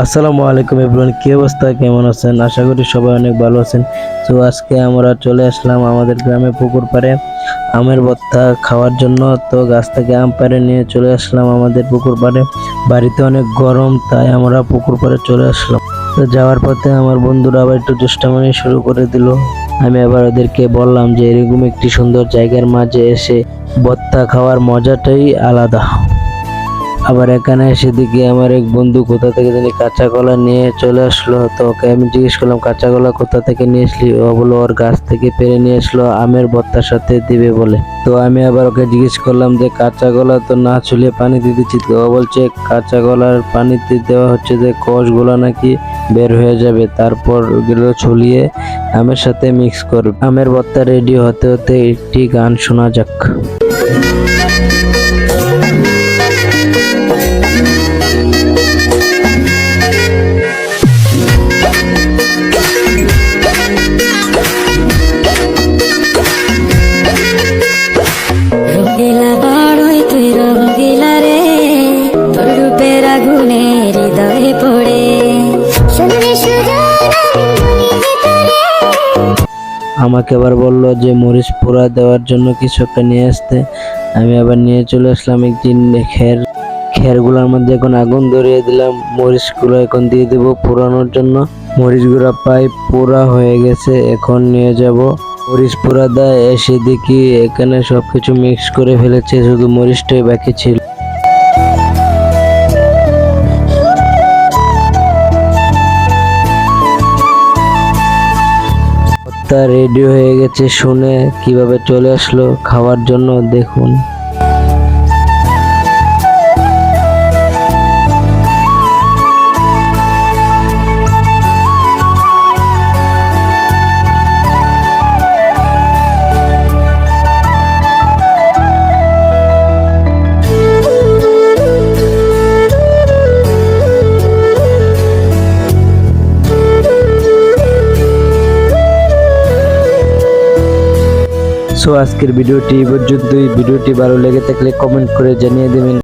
আসসালামু আলাইকুম এভরিওয়ান, কি অবস্থা? কেমন আছেন? আশা করি সবাই অনেক ভালো আছেন। তো আজকে আমরা চলে আসলাম আমাদের গ্রামে পুকুর পাড়ে আমের ভর্তা খাওয়ার জন্য। তো গাছ থেকে আম পাড়ে নিয়ে চলে আসলাম আমাদের পুকুর পাড়ে। বাড়িতে অনেক গরম, তাই আমরা পুকুর পাড়ে চলে আসলাম। তো যাওয়ার পথে আমার বন্ধুরা আবার একটু দুষ্টামানি শুরু করে দিল। আমি আবার ওদেরকে বললাম যে এরকম একটি সুন্দর জায়গার মাঝে এসে ভর্তা খাওয়ার মজাটাই আলাদা। আবার এখানে এসে দেখি আমার এক বন্ধু কোথা থেকে জানি কাঁচা কলা নিয়ে চলে আসলো। তো ওকে আমি জিজ্ঞেস করলাম কাঁচা কলা কোথা থেকে নিয়ে আসলি? ও বলল, ওর গাছ থেকে পেরে নিয়ে আসলো আমের ভর্তার সাথে দিবে বলে। তো আমি আবার ওকে জিজ্ঞেস করলাম যে কাঁচা কলা তো না ছুলিয়ে পানিতে দিচ্ছি? তো ও বলছে কাঁচা কলার পানিতে দেওয়া হচ্ছে যে, কষগুলো নাকি বের হয়ে যাবে। তারপর ওগুলো ছুলিয়ে আমের সাথে মিক্স করবে। আমের ভর্তা রেডি হতে হতে একটি গান শোনা যাক। পড়ে। আমাকে আবার বলল যে মরিচ পোড়া দেওয়ার জন্য কিছু একটা নিয়ে আসতে। আমি আবার নিয়ে চলে আসলাম একটি খের খেরগুলোর মধ্যে এখন আগুন ধরিয়ে দিলাম। মরিচগুলো এখন দিয়ে দেবো পোড়ানোর জন্য। মরিচগুলো প্রায় পোড়া হয়ে গেছে এখন নিয়ে যাব। মরিচ পোড়া দেয় এসে দেখি এখানে সবকিছু মিক্স করে ফেলেছে শুধু মরিচটাই বাকি ছিল। তা রেডি হয়ে গেছে শুনে কীভাবে চলে আসলো খাওয়ার জন্য দেখুন। সো আজকের ভিডিওটি পর্যন্তই। ভিডিওটি ভালো লেগে থাকলে কমেন্ট করে জানিয়ে দেবেন।